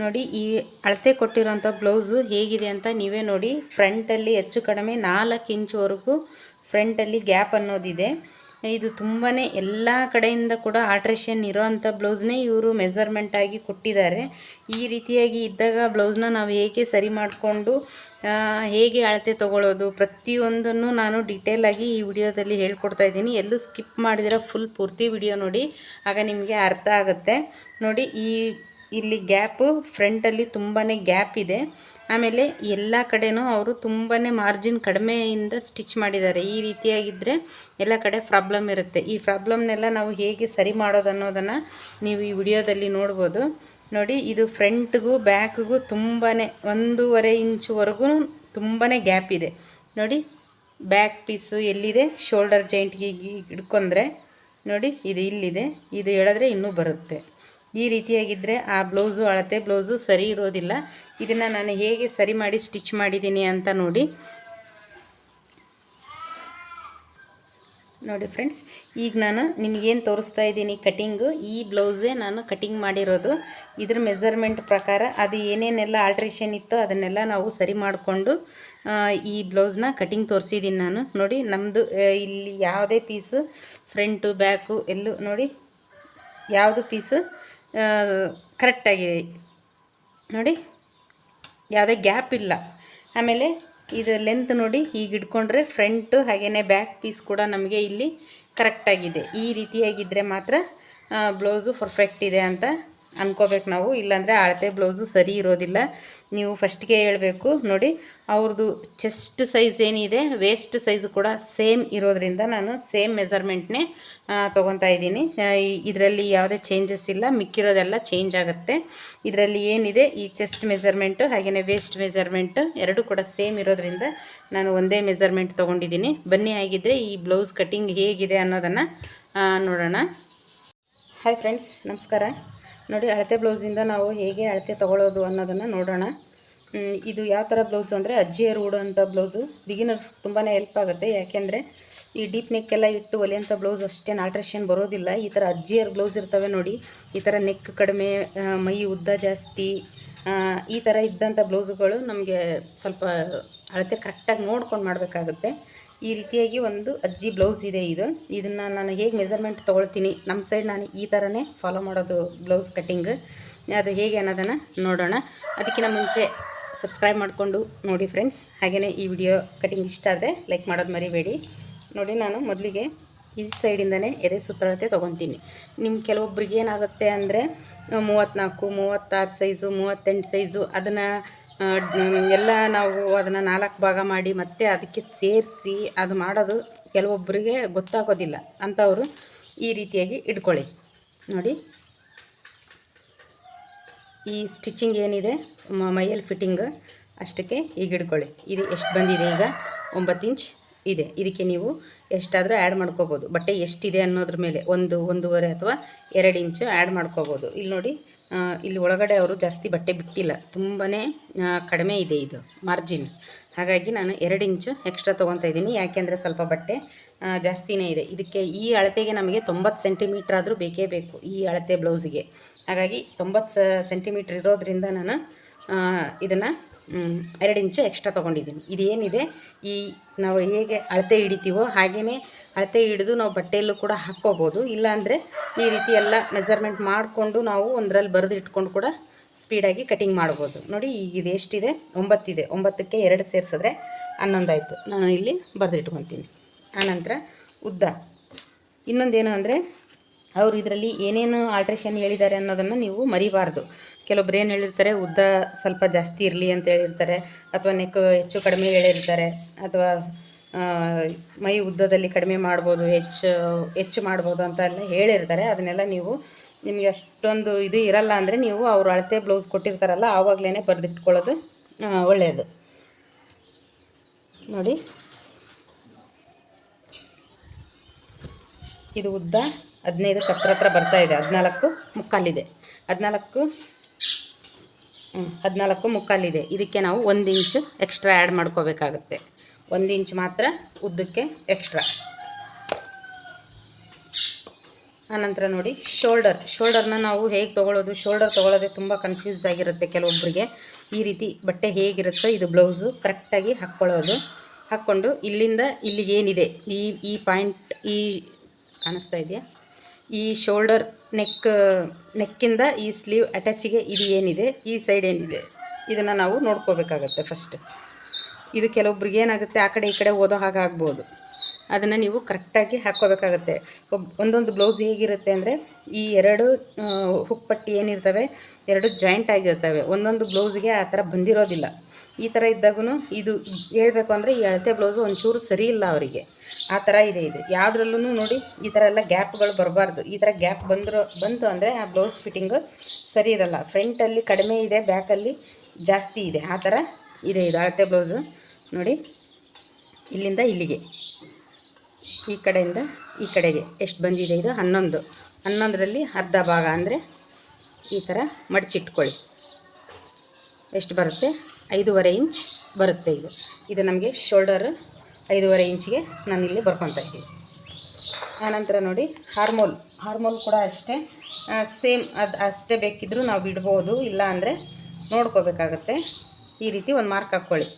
ನೋಡಿ, ಈ ಅಳತೆ ಕೊಟ್ಟಿರೋಂಥ ಬ್ಲೌಸು ಹೇಗಿದೆ ಅಂತ ನೀವೇ ನೋಡಿ. ಫ್ರಂಟಲ್ಲಿ ಹೆಚ್ಚು ಕಡಿಮೆ ನಾಲ್ಕು ಇಂಚುವರೆಗೂ ಫ್ರಂಟಲ್ಲಿ ಗ್ಯಾಪ್ ಅನ್ನೋದಿದೆ. ಇದು ತುಂಬಾ ಎಲ್ಲ ಕಡೆಯಿಂದ ಕೂಡ ಆಲ್ಟ್ರೇಷನ್ ಇರೋವಂಥ ಬ್ಲೌಸ್ನೇ ಇವರು ಮೆಸರ್ಮೆಂಟಾಗಿ ಕೊಟ್ಟಿದ್ದಾರೆ. ಈ ರೀತಿಯಾಗಿ ಇದ್ದಾಗ ಬ್ಲೌಸ್ನ ನಾವು ಹೇಗೆ ಸರಿ ಮಾಡಿಕೊಂಡು ಹೇಗೆ ಅಳತೆ ತಗೊಳ್ಳೋದು ಪ್ರತಿಯೊಂದನ್ನು ನಾನು ಡೀಟೇಲಾಗಿ ಈ ವಿಡಿಯೋದಲ್ಲಿ ಹೇಳ್ಕೊಡ್ತಾ ಇದ್ದೀನಿ. ಎಲ್ಲೂ ಸ್ಕಿಪ್ ಮಾಡಿದರೆ ಫುಲ್ ಪೂರ್ತಿ ವಿಡಿಯೋ ನೋಡಿ. ಆಗ ನಿಮಗೆ ಅರ್ಥ ಆಗುತ್ತೆ. ನೋಡಿ, ಈ ಇಲ್ಲಿ ಗ್ಯಾಪು ಫ್ರಂಟಲ್ಲಿ ತುಂಬಾ ಗ್ಯಾಪ್ ಇದೆ. ಆಮೇಲೆ ಎಲ್ಲ ಕಡೆನೂ ಅವರು ತುಂಬಾ ಮಾರ್ಜಿನ್ ಕಡಿಮೆಯಿಂದ ಸ್ಟಿಚ್ ಮಾಡಿದ್ದಾರೆ. ಈ ರೀತಿಯಾಗಿದ್ದರೆ ಎಲ್ಲ ಕಡೆ ಪ್ರಾಬ್ಲಮ್ ಇರುತ್ತೆ. ಈ ಪ್ರಾಬ್ಲಮ್ನೆಲ್ಲ ನಾವು ಹೇಗೆ ಸರಿ ಮಾಡೋದು ಅನ್ನೋದನ್ನು ನೀವು ಈ ವಿಡಿಯೋದಲ್ಲಿ ನೋಡ್ಬೋದು. ನೋಡಿ, ಇದು ಫ್ರಂಟ್ಗೂ ಬ್ಯಾಕ್ಗೂ ತುಂಬಾ ಒಂದೂವರೆ ಇಂಚುವರೆಗೂ ತುಂಬಾ ಗ್ಯಾಪ್ ಇದೆ. ನೋಡಿ ಬ್ಯಾಕ್ ಪೀಸು ಎಲ್ಲಿದೆ? ಶೋಲ್ಡರ್ ಜಾಯಿಂಟ್ಗೆ ಹಿಡ್ಕೊಂಡ್ರೆ. ನೋಡಿ, ಇದು ಇಲ್ಲಿದೆ. ಇದು ಹೇಳಿದ್ರೆ ಇನ್ನೂ ಬರುತ್ತೆ. ಈ ರೀತಿಯಾಗಿದ್ದರೆ ಆ ಬ್ಲೌಸು ಅಳತೆ ಬ್ಲೌಸು ಸರಿ ಇರೋದಿಲ್ಲ. ಇದನ್ನು ನಾನು ಹೇಗೆ ಸರಿ ಮಾಡಿ ಸ್ಟಿಚ್ ಮಾಡಿದ್ದೀನಿ ಅಂತ ನೋಡಿ. ನೋಡಿ ಫ್ರೆಂಡ್ಸ್, ಈಗ ನಾನು ನಿಮಗೇನು ತೋರಿಸ್ತಾ ಇದ್ದೀನಿ ಕಟಿಂಗು ಈ ಬ್ಲೌಸೇ ನಾನು ಕಟಿಂಗ್ ಮಾಡಿರೋದು. ಇದ್ರ ಮೆಸರ್ಮೆಂಟ್ ಪ್ರಕಾರ ಅದು ಏನೇನೆಲ್ಲ ಆಲ್ಟ್ರೇಷನ್ ಇತ್ತೋ ಅದನ್ನೆಲ್ಲ ನಾವು ಸರಿ ಮಾಡಿಕೊಂಡು ಈ ಬ್ಲೌಸ್ನ ಕಟಿಂಗ್ ತೋರಿಸಿದ್ದೀನಿ ನಾನು. ನೋಡಿ ನಮ್ಮದು ಇಲ್ಲಿ ಯಾವುದೇ ಪೀಸು ಫ್ರಂಟು ಬ್ಯಾಕು ಎಲ್ಲೂ ನೋಡಿ, ಯಾವುದು ಪೀಸು ಕರೆಕ್ಟಾಗಿದೆ ನೋಡಿ, ಯಾವುದೇ ಗ್ಯಾಪ್ ಇಲ್ಲ. ಆಮೇಲೆ ಇದು ಲೆಂತ್ ನೋಡಿ ಈಗ ಇಟ್ಕೊಂಡ್ರೆ ಫ್ರಂಟು ಹಾಗೆಯೇ ಬ್ಯಾಕ್ ಪೀಸ್ ಕೂಡ ನಮಗೆ ಇಲ್ಲಿ ಕರೆಕ್ಟಾಗಿದೆ. ಈ ರೀತಿಯಾಗಿದ್ದರೆ ಮಾತ್ರ ಬ್ಲೌಸು ಪರ್ಫೆಕ್ಟ್ ಇದೆ ಅಂತ ಅನ್ಕೋಬೇಕು ನಾವು. ಇಲ್ಲಾಂದರೆ ಅಳತೆ ಬ್ಲೌಸು ಸರಿ ಇರೋದಿಲ್ಲ. ನೀವು ಫಸ್ಟ್ಗೆ ಹೇಳಬೇಕು ನೋಡಿ. ಅವ್ರದ್ದು ಚೆಸ್ಟ್ ಸೈಜ್ ಏನಿದೆ ವೇಸ್ಟ್ ಸೈಜು ಕೂಡ ಸೇಮ್ ಇರೋದ್ರಿಂದ ನಾನು ಸೇಮ್ ಮೆಸರ್ಮೆಂಟ್ನೇ ತೊಗೊತಾ ಇದ್ದೀನಿ. ಇದರಲ್ಲಿ ಯಾವುದೇ ಚೇಂಜಸ್ ಇಲ್ಲ. ಮಿಕ್ಕಿರೋದೆಲ್ಲ ಚೇಂಜ್ ಆಗುತ್ತೆ. ಇದರಲ್ಲಿ ಏನಿದೆ, ಈ ಚೆಸ್ಟ್ ಮೆಸರ್ಮೆಂಟು ಹಾಗೆಯೇ ವೇಸ್ಟ್ ಮೆಸರ್ಮೆಂಟು ಎರಡೂ ಕೂಡ ಸೇಮ್ ಇರೋದ್ರಿಂದ ನಾನು ಒಂದೇ ಮೆಸರ್ಮೆಂಟ್ ತೊಗೊಂಡಿದ್ದೀನಿ. ಬನ್ನಿ ಆಗಿದ್ದರೆ ಈ ಬ್ಲೌಸ್ ಕಟ್ಟಿಂಗ್ ಹೇಗಿದೆ ಅನ್ನೋದನ್ನು ನೋಡೋಣ. ಹಾಯ್ ಫ್ರೆಂಡ್ಸ್ ನಮಸ್ಕಾರ. ನೋಡಿ, ಅಳತೆ ಬ್ಲೌಸಿಂದ ನಾವು ಹೇಗೆ ಅಳತೆ ತೊಗೊಳ್ಳೋದು ಅನ್ನೋದನ್ನು ನೋಡೋಣ. ಇದು ಯಾವ ಥರ ಬ್ಲೌಸು ಅಂದರೆ ಅಜ್ಜಿಯರು ಉಡೋಂಥ ಬ್ಲೌಸು. ಬಿಗಿನರ್ಸ್ ತುಂಬಾ ಹೆಲ್ಪ್ ಆಗುತ್ತೆ. ಯಾಕೆಂದರೆ ಈ ಡೀಪ್ ನೆಕ್ಕೆಲ್ಲ ಇಟ್ಟು ಒಲೆಯಂಥ ಬ್ಲೌಸ್ ಅಷ್ಟೇನು ಆಲ್ಟ್ರೇಷನ್ ಬರೋದಿಲ್ಲ. ಈ ಥರ ಅಜ್ಜಿಯರ್ ಬ್ಲೌಸ್ ಇರ್ತವೆ ನೋಡಿ. ಈ ಥರ ನೆಕ್ ಕಡಿಮೆ ಮೈ ಉದ್ದ ಜಾಸ್ತಿ ಈ ಥರ ಇದ್ದಂಥ ಬ್ಲೌಸುಗಳು ನಮಗೆ ಸ್ವಲ್ಪ ಅಳತೆ ಕರೆಕ್ಟಾಗಿ ನೋಡ್ಕೊಂಡು ಮಾಡಬೇಕಾಗುತ್ತೆ. ಈ ರೀತಿಯಾಗಿ ಒಂದು ಅಜ್ಜಿ ಬ್ಲೌಸ್ ಇದೆ ಇದು. ಇದನ್ನು ನಾನು ಹೇಗೆ ಮೆಸರ್ಮೆಂಟ್ ತೊಗೊಳ್ತೀನಿ? ನಮ್ಮ ಸೈಡ್ ನಾನು ಈ ಥರನೇ ಫಾಲೋ ಮಾಡೋದು ಬ್ಲೌಸ್ ಕಟ್ಟಿಂಗ್ ಅದು ಹೇಗೆ ಅನ್ನೋದನ್ನು ನೋಡೋಣ. ಅದಕ್ಕಿಂತ ಮುಂಚೆ ಸಬ್ಸ್ಕ್ರೈಬ್ ಮಾಡಿಕೊಂಡು ನೋಡಿ ಫ್ರೆಂಡ್ಸ್ ಹಾಗೆಯೇ ಈ ವಿಡಿಯೋ ಕಟಿಂಗ್ ಇಷ್ಟ ಆದರೆ ಲೈಕ್ ಮಾಡೋದು ಮರಿಬೇಡಿ. ನೋಡಿ ನಾನು ಮೊದಲಿಗೆ ಈ ಸೈಡಿಂದನೇ ಎದೆ ಸುತ್ತಳತೆ ತೊಗೊತೀನಿ. ನಿಮ್ಮ ಕೆಲವೊಬ್ರಿಗೆ ಏನಾಗುತ್ತೆ ಅಂದರೆ ಮೂವತ್ತ್ನಾಲ್ಕು, ಮೂವತ್ತಾರು ಸೈಜು ಮೂವತ್ತೆಂಟು ಸೈಜು ಅದನ್ನು ಎಲ್ಲ ನಾವು ಅದನ್ನು ನಾಲ್ಕು ಭಾಗ ಮಾಡಿ ಮತ್ತೆ ಅದಕ್ಕೆ ಸೇರಿಸಿ ಅದು ಮಾಡೋದು ಕೆಲವೊಬ್ಬರಿಗೆ ಗೊತ್ತಾಗೋದಿಲ್ಲ. ಅಂಥವರು ಈ ರೀತಿಯಾಗಿ ಇಟ್ಕೊಳ್ಳಿ. ನೋಡಿ. ಈ ಸ್ಟಿಚಿಂಗ್ ಏನಿದೆ ಮೈಯಲ್ಲಿ ಫಿಟ್ಟಿಂಗ್ ಅಷ್ಟಕ್ಕೆ ಈಗ ಇಟ್ಕೊಳ್ಳಿ. ಇದು ಎಷ್ಟು ಬಂದಿದೆ ಈಗ? ಒಂಬತ್ತು ಇಂಚ್ ಇದೆ. ಇದಕ್ಕೆ ನೀವು ಎಷ್ಟಾದರೂ ಆ್ಯಡ್ ಮಾಡ್ಕೋಬೋದು. ಬಟ್ಟೆ ಎಷ್ಟಿದೆ ಅನ್ನೋದ್ರ ಮೇಲೆ ಒಂದು, ಒಂದೂವರೆ ಅಥವಾ ಎರಡು ಇಂಚು ಆ್ಯಡ್ ಮಾಡ್ಕೋಬೋದು. ಇಲ್ಲಿ ನೋಡಿ ಇಲ್ಲಿ ಒಳಗಡೆ ಅವರು ಜಾಸ್ತಿ ಬಟ್ಟೆ ಬಿಟ್ಟಿಲ್ಲ. ತುಂಬಾ ಕಡಿಮೆ ಇದೆ ಇದು ಮಾರ್ಜಿನ್ ಹಾಗಾಗಿ ನಾನು ಎರಡು ಇಂಚು ಎಕ್ಸ್ಟ್ರಾ ತೊಗೊತಾ ಇದ್ದೀನಿ. ಯಾಕೆಂದರೆ ಸ್ವಲ್ಪ ಬಟ್ಟೆ ಜಾಸ್ತಿನೇ ಇದೆ. ಇದಕ್ಕೆ ಈ ಅಳತೆಗೆ ನಮಗೆ ತೊಂಬತ್ತು ಸೆಂಟಿಮೀಟ್ರ್ ಆದರೂ ಬೇಕೇ ಬೇಕು, ಈ ಅಳತೆ ಬ್ಲೌಸಿಗೆ ಹಾಗಾಗಿ ತೊಂಬತ್ತು ಸೆಂಟಿಮೀಟ್ರ್ ಇರೋದ್ರಿಂದ ನಾನು ಇದನ್ನು ಎರಡು ಇಂಚು ಎಕ್ಸ್ಟ್ರಾ ತೊಗೊಂಡಿದ್ದೀನಿ. ಇದೇನಿದೆ? ಈ ನಾವು ಹೇಗೆ ಅಳತೆ ಹಿಡಿತೀವೋ ಹಾಗೆಯೇ ಅಳತೆ ಹಿಡಿದು ನಾವು ಬಟ್ಟೆಯಲ್ಲೂ ಕೂಡ ಹಾಕ್ಕೋಬೋದು. ಇಲ್ಲಾಂದರೆ ಈ ರೀತಿ ಎಲ್ಲ ಮೆಜರ್ಮೆಂಟ್ ಮಾಡಿಕೊಂಡು ನಾವು ಒಂದರಲ್ಲಿ ಬರೆದು ಇಟ್ಕೊಂಡು ಕೂಡ ಸ್ಪೀಡಾಗಿ ಕಟಿಂಗ್ ಮಾಡ್ಬೋದು. ನೋಡಿ ಈಗ ಇದು ಎಷ್ಟಿದೆ? ಒಂಬತ್ತಿದೆ. ಒಂಬತ್ತಕ್ಕೆ ಎರಡು ಸೇರಿಸಿದ್ರೆ ಹನ್ನೊಂದಾಯಿತು. ನಾನು ಇಲ್ಲಿ ಬರೆದು ಇಟ್ಕೊತೀನಿ ಆನಂತರ ಉದ್ದ. ಇನ್ನೊಂದೇನು ಅಂದರೆ, ಅವರು ಇದರಲ್ಲಿ ಏನೇನು ಆಲ್ಟ್ರೇಷನ್ ಹೇಳಿದ್ದಾರೆ ಅನ್ನೋದನ್ನು ನೀವು ಮರಿಬಾರ್ದು. ಕೆಲವೊಬ್ರು ಏನು ಹೇಳಿರ್ತಾರೆ, ಉದ್ದ ಸ್ವಲ್ಪ ಜಾಸ್ತಿ ಇರಲಿ ಅಂತ ಹೇಳಿರ್ತಾರೆ, ಅಥವಾ ನೆಕ್ ಹೆಚ್ಚು ಕಡಿಮೆ ಹೇಳಿರ್ತಾರೆ, ಅಥವಾ ಮೈ ಉದ್ದದಲ್ಲಿ ಕಡಿಮೆ ಮಾಡ್ಬೋದು, ಹೆಚ್ಚು ಹೆಚ್ಚು ಮಾಡ್ಬೋದು ಅಂತ ಎಲ್ಲ ಹೇಳಿರ್ತಾರೆ. ಅದನ್ನೆಲ್ಲ ನೀವು ನಿಮಗೆ ಅಷ್ಟೊಂದು ಇದು ಇರಲ್ಲ ಅಂದರೆ ನೀವು ಅವರು ಅಳತೆ ಬ್ಲೌಸ್ ಕೊಟ್ಟಿರ್ತಾರಲ್ಲ ಆವಾಗಲೇ ಬರೆದಿಟ್ಕೊಳ್ಳೋದು ಒಳ್ಳೆಯದು ನೋಡಿ. ಇದು ಉದ್ದ ಹದಿನೈದು ಹತ್ರ ಹತ್ರ ಬರ್ತಾ ಇದೆ, ಹದಿನಾಲ್ಕು ಮುಕ್ಕಾಲಿದೆ. ಹದಿನಾಲ್ಕು ಹದಿನಾಲ್ಕು ಮುಕ್ಕಾಲಿದೆ. ಇದಕ್ಕೆ ನಾವು ಒಂದು ಇಂಚು ಎಕ್ಸ್ಟ್ರಾ ಆ್ಯಡ್ ಮಾಡ್ಕೋಬೇಕಾಗುತ್ತೆ. ಒಂದು ಇಂಚ್ ಮಾತ್ರ ಉದ್ದಕ್ಕೆ ಎಕ್ಸ್ಟ್ರಾ ಆನಂತರ ನೋಡಿ ಶೋಲ್ಡರ್ ಶೋಲ್ಡರ್ನ ನಾವು ಹೇಗೆ ತೊಗೊಳ್ಳೋದು ಶೋಲ್ಡರ್ ತೊಗೊಳ್ಳೋದೇ ತುಂಬ ಕನ್ಫ್ಯೂಸ್ ಆಗಿರುತ್ತೆ ಕೆಲವೊಬ್ಬರಿಗೆ ಈ ರೀತಿ ಬಟ್ಟೆ ಹೇಗಿರುತ್ತೋ ಇದು ಬ್ಲೌಸು ಕರೆಕ್ಟಾಗಿ ಹಾಕ್ಕೊಳ್ಳೋದು ಹಾಕ್ಕೊಂಡು ಇಲ್ಲಿಂದ ಇಲ್ಲಿಗೇನಿದೆ? ಈ ಈ ಪಾಯಿಂಟ್ ಈ ಕಾಣಿಸ್ತಾ ಇದೆಯಾ? ಈ ಶೋಲ್ಡರ್ ನೆಕ್, ನೆಕ್ಕಿಂದ ಈ ಸ್ಲೀವ್ ಅಟ್ಯಾಚಿಗೆ ಇದು ಏನಿದೆ, ಈ ಸೈಡ್ ಏನಿದೆ, ಇದನ್ನು ನಾವು ನೋಡ್ಕೋಬೇಕಾಗತ್ತೆ ಫಸ್ಟ್ ಇದು ಕೆಲವೊಬ್ರಿಗೆ ಏನಾಗುತ್ತೆ, ಆ ಕಡೆ ಈ ಕಡೆ ಓದೋ ಹಾಗೆ ಆಗ್ಬೋದು. ಅದನ್ನು ನೀವು ಕರೆಕ್ಟಾಗಿ ಹಾಕ್ಕೋಬೇಕಾಗತ್ತೆ. ಒಬ್, ಒಂದೊಂದು ಬ್ಲೌಸ್ ಹೇಗಿರುತ್ತೆ ಅಂದರೆ, ಈ ಎರಡು ಹುಕ್ ಹುಕ್ಪಟ್ಟಿ ಏನಿರ್ತವೆ, ಎರಡು ಜಾಯಿಂಟ್ ಆಗಿರ್ತವೆ. ಒಂದೊಂದು ಬ್ಲೌಸ್ಗೆ ಆ ಥರ ಬಂದಿರೋದಿಲ್ಲ. ಈ ಥರ ಇದ್ದಾಗೂ ಇದು ಹೇಳಬೇಕು ಅಂದರೆ ಈ ಅಳತೆ ಬ್ಲೌಸು ಒಂಚೂರು ಸರಿ ಇಲ್ಲ ಅವರಿಗೆ. ಆ ಥರ ಇದೆ ಇದು. ಯಾವುದ್ರಲ್ಲೂ ನೋಡಿ ಈ ಥರ ಎಲ್ಲ ಗ್ಯಾಪ್ಗಳು ಬರಬಾರ್ದು. ಈ ಥರ ಗ್ಯಾಪ್ ಬಂದರು, ಬಂತು ಅಂದರೆ ಆ ಬ್ಲೌಸ್ ಫಿಟ್ಟಿಂಗು ಸರಿ ಇರಲ್ಲ. ಫ್ರಂಟಲ್ಲಿ ಕಡಿಮೆ ಇದೆ ಬ್ಯಾಕಲ್ಲಿ ಜಾಸ್ತಿ ಇದೆ. ಆ ಥರ ಇದೆ ಇದು ಅಳತೆ ಬ್ಲೌಸು ನೋಡಿ, ಇಲ್ಲಿಂದ ಇಲ್ಲಿಗೆ. ಈ ಕಡೆಯಿಂದ ಈ ಕಡೆಗೆ. ಎಷ್ಟು ಬಂದಿದೆ ಇದು? ಹನ್ನೊಂದು. ಹನ್ನೊಂದರಲ್ಲಿ ಅರ್ಧ ಭಾಗ ಅಂದರೆ ಈ ಥರ ಮಡಚಿಟ್ಕೊಳ್ಳಿ. ಎಷ್ಟು ಬರುತ್ತೆ? ಐದೂವರೆ ಇಂಚ್ ಬರುತ್ತೆ ಇದು. ಇದು ನಮಗೆ ಶೋಲ್ಡರ್ ಐದೂವರೆ ಇಂಚಿಗೆ ನಾನಿಲ್ಲಿ ಬರ್ಕೊತಾ ಇದ್ದೀನಿ. ಆನಂತರ ನೋಡಿ ಹಾರ್ಮೋಲ್ ಹಾರ್ಮೋಲ್ ಕೂಡ ಅಷ್ಟೇ. ಸೇಮ್ ಅದು ಅಷ್ಟೇ ಬೇಕಿದ್ದರೂ ನಾವು ಬಿಡ್ಬೋದು, ಇಲ್ಲ ಅಂದರೆ ನೋಡ್ಕೋಬೇಕಾಗತ್ತೆ. ಈ ರೀತಿ ಒಂದು ಮಾರ್ಕ್ ಹಾಕ್ಕೊಳ್ಳಿ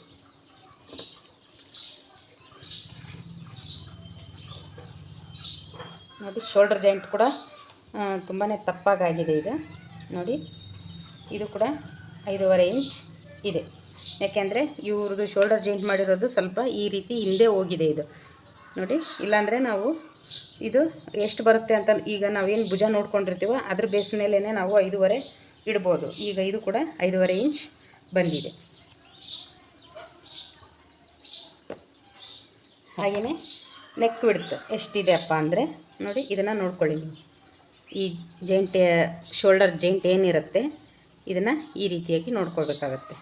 ನೋಡಿ ಶೋಲ್ಡರ್ ಜಾಯಿಂಟ್ ಕೂಡ ತುಂಬಾ ತಪ್ಪಾಗಾಗಿದೆ ಈಗ. ನೋಡಿ, ಇದು ಕೂಡ ಐದೂವರೆ ಇಂಚ್ ಇದೆ. ಯಾಕೆಂದರೆ ಇವ್ರದ್ದು ಶೋಲ್ಡರ್ ಜಾಯಿಂಟ್ ಮಾಡಿರೋದು ಸ್ವಲ್ಪ ಈ ರೀತಿ ಹಿಂದೆ ಹೋಗಿದೆ ಇದು. ನೋಡಿ, ಇಲ್ಲಾಂದರೆ ನಾವು ಇದು ಎಷ್ಟು ಬರುತ್ತೆ ಅಂತ ಈಗ ನಾವೇನು ಭುಜ ನೋಡ್ಕೊಂಡಿರ್ತೀವೋ ಅದ್ರ ಬೇಸ್ ಮೇಲೇ ನಾವು ಐದೂವರೆ ಇಡ್ಬೋದು. ಈಗ ಇದು ಕೂಡ ಐದೂವರೆ ಇಂಚ್ ಬಂದಿದೆ. ಹಾಗೆಯೇ ನೆಕ್ ಬಿಡ್ತು ಎಷ್ಟಿದೆ ಅಪ್ಪ ಅಂದರೆ, ನೋಡಿ, ಇದನ್ನು ನೋಡ್ಕೊಳ್ಳಿ. ಈ ಜೈಂಟ್ ಶೋಲ್ಡರ್ ಜೈಂಟ್ ಏನಿರುತ್ತೆ, ಇದನ್ನು ಈ ರೀತಿಯಾಗಿ ನೋಡ್ಕೊಳ್ಬೇಕಾಗತ್ತೆ.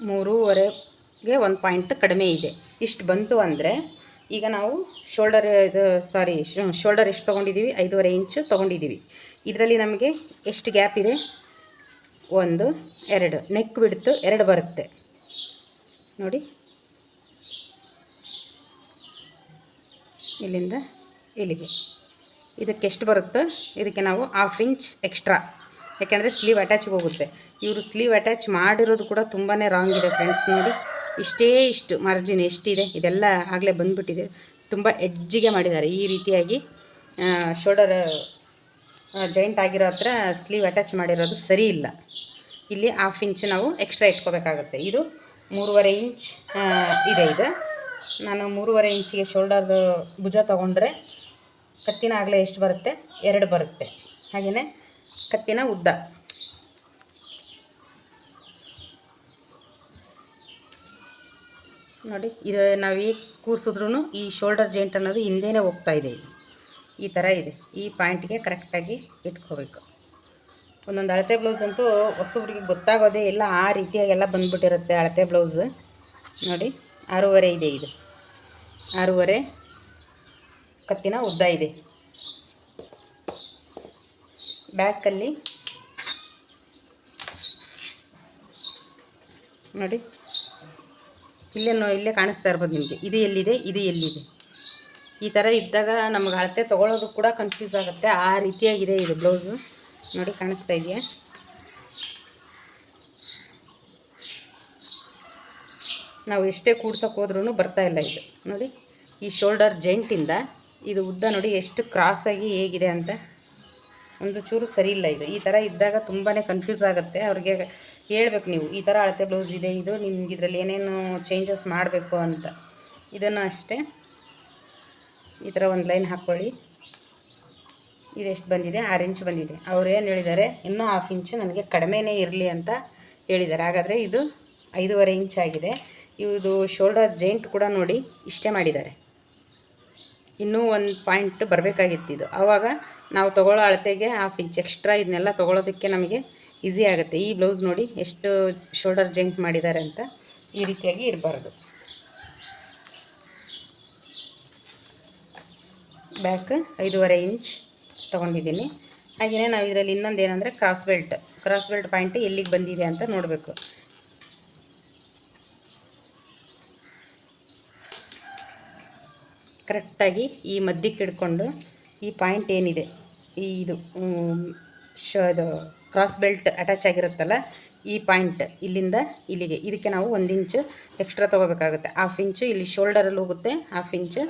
ಮೂರುವರೆಗೆ ಒಂದು ಪಾಯಿಂಟ್ ಕಡಿಮೆ ಇದೆ. ಇಷ್ಟು ಬಂತು ಅಂದರೆ ಈಗ ನಾವು ಶೋಲ್ಡರ್, ಇದು ಸಾರಿ ಶೋಲ್ಡರ್ ಎಷ್ಟು ತೊಗೊಂಡಿದ್ದೀವಿ? ಐದೂವರೆ ಇಂಚು ತೊಗೊಂಡಿದ್ದೀವಿ. ಇದರಲ್ಲಿ ನಮಗೆ ಎಷ್ಟು ಗ್ಯಾಪ್ ಇದೆ? ಒಂದು, ಎರಡು. ನೆಕ್ ಬಿಡ್ತು, ಎರಡು ಬರುತ್ತೆ. ನೋಡಿ. ಇಲ್ಲಿಂದ ಇಲ್ಲಿಗೆ. ಇದಕ್ಕೆ ಎಷ್ಟು ಬರುತ್ತೋ? ಇದಕ್ಕೆ ನಾವು ಹಾಫ್ ಇಂಚ್ ಎಕ್ಸ್ಟ್ರಾ ಯಾಕೆಂದರೆ ಸ್ಲೀವ್ ಅಟ್ಯಾಚ್ಗೆ ಹೋಗುತ್ತೆ. ಇವರು ಸ್ಲೀವ್ ಅಟ್ಯಾಚ್ ಮಾಡಿರೋದು ಕೂಡ ತುಂಬಾ ರಾಂಗ್ ಇದೆ ಫ್ರೆಂಡ್ಸ್ ನೋಡಿ. ಇಷ್ಟೇ ಇಷ್ಟು ಮಾರ್ಜಿನ್ ಎಷ್ಟಿದೆ, ಇದೆಲ್ಲ ಆಗಲೇ ಬಂದ್ಬಿಟ್ಟಿದೆ. ತುಂಬ ಎಡ್ಜಿಗೆ ಮಾಡಿದ್ದಾರೆ. ಈ ರೀತಿಯಾಗಿ ಶೋಲ್ಡರ್ ಜಾಯಿಂಟ್ ಆಗಿರೋ ಹತ್ರ ಸ್ಲೀವ್ ಅಟ್ಯಾಚ್ ಮಾಡಿರೋದು ಸರಿ ಇಲ್ಲ. ಇಲ್ಲಿ ಹಾಫ್ ಇಂಚ್ ನಾವು ಎಕ್ಸ್ಟ್ರಾ ಇಟ್ಕೋಬೇಕಾಗುತ್ತೆ. ಇದು ಮೂರುವರೆ ಇಂಚ್ ಇದೆ ಇದು. ನಾನು ಮೂರುವರೆ ಇಂಚಿಗೆ ಶೋಲ್ಡರ್ದು ಭುಜ ತೊಗೊಂಡ್ರೆ ಕತ್ತಿನ ಆಗಲೇ ಎಷ್ಟು ಬರುತ್ತೆ? ಎರಡು ಬರುತ್ತೆ. ಹಾಗೆಯೇ ಕತ್ತಿನ ಉದ್ದ. ನೋಡಿ, ಇದು ನಾವು ಈಗ ಕೂರಿಸಿದ್ರೂ ಈ ಶೋಲ್ಡರ್ ಜಾಯಿಂಟ್ ಅನ್ನೋದು ಹಿಂದೆನೇ ಹೋಗ್ತಾ ಇದೆ ಇದು. ಈ ಥರ ಇದೆ. ಈ ಪಾಯಿಂಟ್ಗೆ ಕರೆಕ್ಟಾಗಿ ಇಟ್ಕೋಬೇಕು. ಒಂದೊಂದು ಅಳತೆ ಬ್ಲೌಸ್ ಅಂತೂ ಹೊಸಬ್ರಿಗೆ ಗೊತ್ತಾಗೋದೇ ಇಲ್ಲ. ಆ ರೀತಿಯಾಗೆಲ್ಲ ಬಂದ್ಬಿಟ್ಟಿರುತ್ತೆ ಅಳತೆ ಬ್ಲೌಸ್ ನೋಡಿ, ಆರೂವರೆ ಇದೆ ಇದು. ಆರೂವರೆ ಕತ್ತಿನ ಉದ್ದ ಇದೆ. ಬ್ಯಾಕಲ್ಲಿ ನೋಡಿ ಇಲ್ಲೇ ನೋ ಇಲ್ಲೇ ಕಾಣಿಸ್ತಾ ಇರ್ಬೋದು ನಿಮಗೆ. ಇದು ಎಲ್ಲಿದೆ? ಇದು ಎಲ್ಲಿದೆ? ಈ ಥರ ಇದ್ದಾಗ ನಮ್ಗೆ ಅಳತೆ ತೊಗೊಳೋದು ಕೂಡ ಕನ್ಫ್ಯೂಸ್ ಆಗುತ್ತೆ. ಆ ರೀತಿಯಾಗಿದೆ ಇದು ಬ್ಲೌಸು ನೋಡಿ, ಕಾಣಿಸ್ತಾ ಇದೆಯಾ? ನಾವು ಎಷ್ಟೇ ಕೂಡ್ಸೋಕೆ ಹೋದ್ರೂ ಇಲ್ಲ ಇದು. ನೋಡಿ, ಈ ಶೋಲ್ಡರ್ ಜೈಂಟಿಂದ ಇದು ಉದ್ದ ನೋಡಿ ಎಷ್ಟು ಕ್ರಾಸಾಗಿ ಹೇಗಿದೆ ಅಂತ. ಒಂದು ಚೂರು ಸರಿ ಇಲ್ಲ ಇದು. ಈ ಥರ ಇದ್ದಾಗ ತುಂಬಾ ಕನ್ಫ್ಯೂಸ್ ಆಗುತ್ತೆ. ಅವ್ರಿಗೆ ಹೇಳ್ಬೇಕು ನೀವು, ಈ ಥರ ಅಳತೆ ಬ್ಲೌಸ್ ಇದೆ, ಇದು ನಿಮ್ಗೆ ಇದರಲ್ಲಿ ಏನೇನು ಚೇಂಜಸ್ ಮಾಡಬೇಕು ಅಂತ. ಇದನ್ನು ಅಷ್ಟೇ. ಈ ಥರ ಒಂದು ಲೈನ್ ಹಾಕ್ಕೊಳ್ಳಿ. ಇದೆಷ್ಟು ಬಂದಿದೆ? ಆರು ಇಂಚ್ ಬಂದಿದೆ. ಅವ್ರು ಏನು ಹೇಳಿದ್ದಾರೆ? ಇನ್ನೂ ಹಾಫ್ ಇಂಚು ನನಗೆ ಕಡಿಮೆನೇ ಇರಲಿ ಅಂತ ಹೇಳಿದ್ದಾರೆ. ಹಾಗಾದರೆ ಇದು ಐದೂವರೆ ಇಂಚ್ ಆಗಿದೆ. ಇದು ಶೋಲ್ಡರ್ ಜೈಂಟ್ ಕೂಡ ನೋಡಿ ಇಷ್ಟೇ ಮಾಡಿದ್ದಾರೆ. ಇನ್ನೂ ಒಂದು ಪಾಯಿಂಟ್ ಬರಬೇಕಾಗಿತ್ತು ಇದು. ಆವಾಗ ನಾವು ತೊಗೊಳ್ಳೋ ಅಳತೆಗೆ ಹಾಫ್ ಇಂಚ್ ಎಕ್ಸ್ಟ್ರಾ ಇದನ್ನೆಲ್ಲ ತೊಗೊಳೋದಕ್ಕೆ ನಮಗೆ ಈಸಿ ಆಗುತ್ತೆ. ಈ ಬ್ಲೌಸ್ ನೋಡಿ ಎಷ್ಟು ಶೋಲ್ಡರ್ ಜಂಕ್ ಮಾಡಿದ್ದಾರೆ ಅಂತ ಈ ರೀತಿಯಾಗಿ ಇರಬಾರ್ದು. ಬ್ಯಾಕ್ ಐದೂವರೆ ಇಂಚ್ ತೊಗೊಂಡಿದ್ದೀನಿ. ಹಾಗೆಯೇ ನಾವು ಇದರಲ್ಲಿ ಇನ್ನೊಂದು ಏನಂದರೆ cross belt cross belt point ಎಲ್ಲಿಗೆ ಬಂದಿದೆ ಅಂತ ನೋಡಬೇಕು. ಕರೆಕ್ಟಾಗಿ ಈ ಮಧ್ಯಕ್ಕೆ ಈ ಪಾಯಿಂಟ್ ಏನಿದೆ? ಈ ಇದು ಶ ಇದು ಕ್ರಾಸ್ ಬೆಲ್ಟ್ ಅಟ್ಯಾಚ್ ಆಗಿರುತ್ತಲ್ಲ, ಈ ಪಾಯಿಂಟ್ ಇಲ್ಲಿಂದ ಇಲ್ಲಿಗೆ. ಇದಕ್ಕೆ ನಾವು ಒಂದು ಇಂಚು ಎಕ್ಸ್ಟ್ರಾ ತೊಗೋಬೇಕಾಗುತ್ತೆ. ಹಾಫ್ ಇಂಚು ಇಲ್ಲಿ ಶೋಲ್ಡರಲ್ಲಿ ಹೋಗುತ್ತೆ ಹಾಫ್ ಇಂಚು